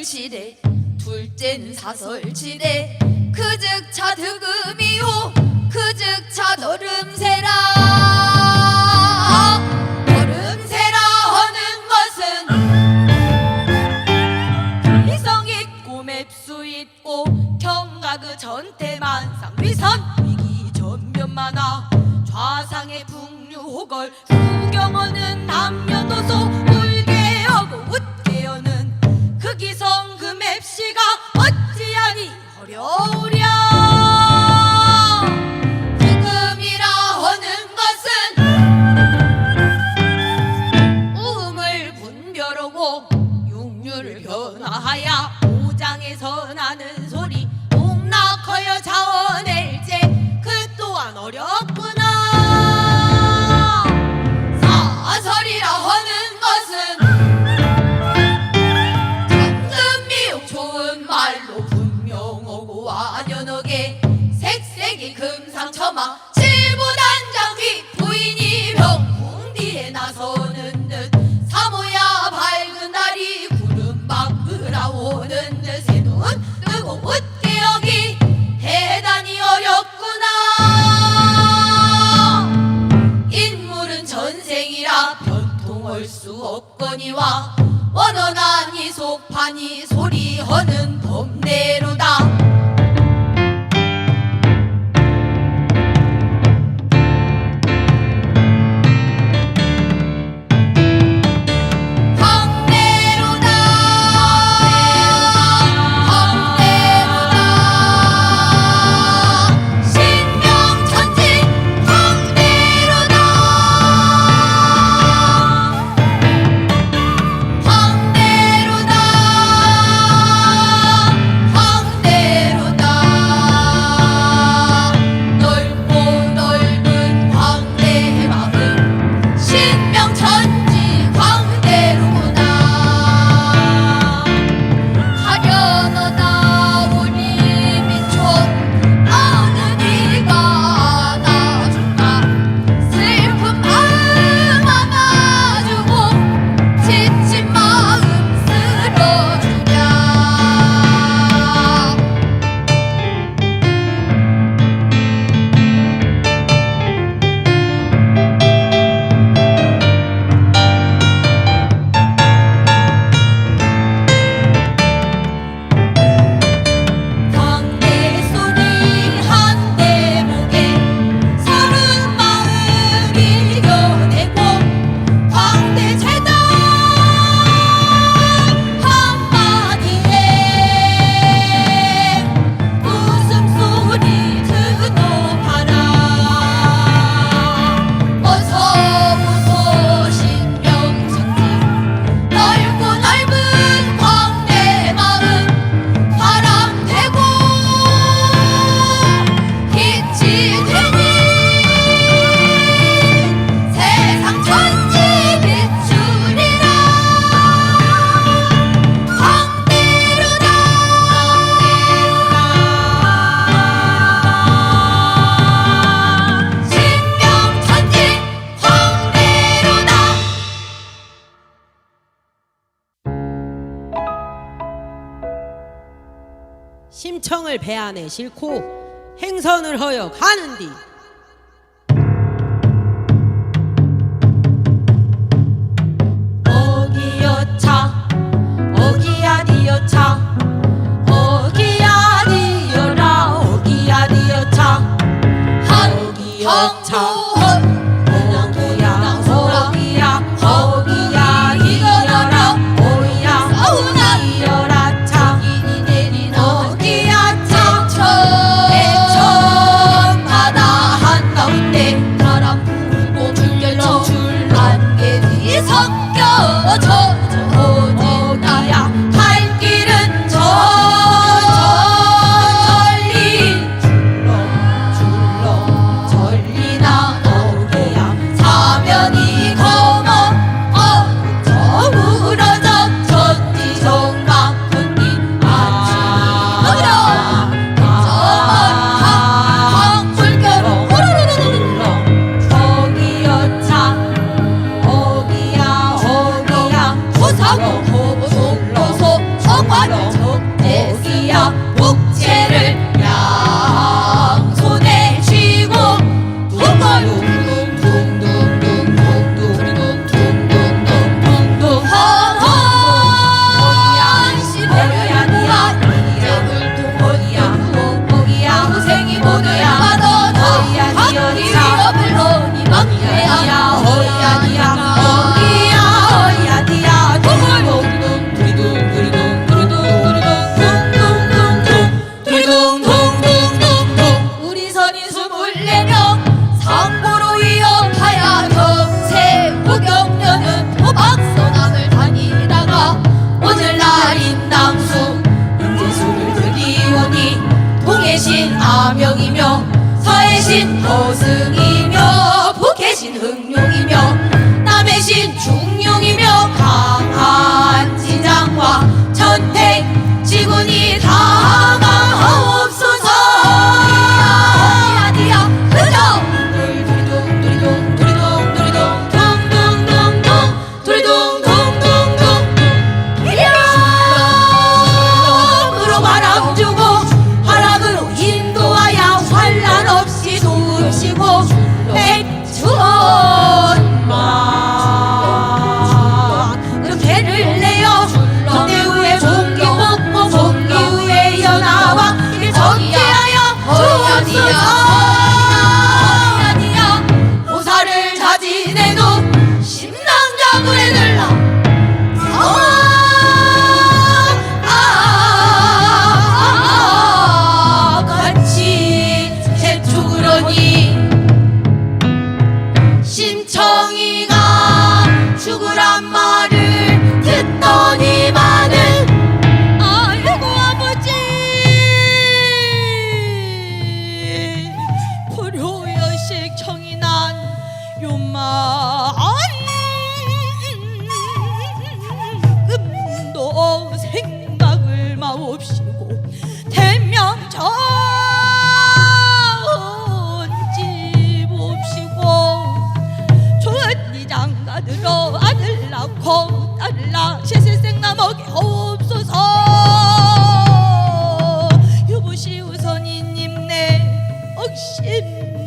유치래 둘째는 사설지대 그즉차 득음이요. 그즉차 너름세라. 너름세라 하는 것은 위성 있고 맵수 있고 경가 그 전태만상 위선. 위기 전면 많아 좌상의 북류 호걸. 구경어는 남녀노소 유기성금 맵시가 어찌하니 어려우랴? 더는 봄내 신청을 배 안에 싣고 행선을 허여 가는 뒤 남의 신허 숨쉬고 백천만. 금태를 내어 후에 공기 먹고 후에 연하와 정지하여 주옵소서. 보살을 자진해 말을 듣더니만은 아이고 아버지! 불효여식 청이 난 요만금도 생각을 마옵시고 여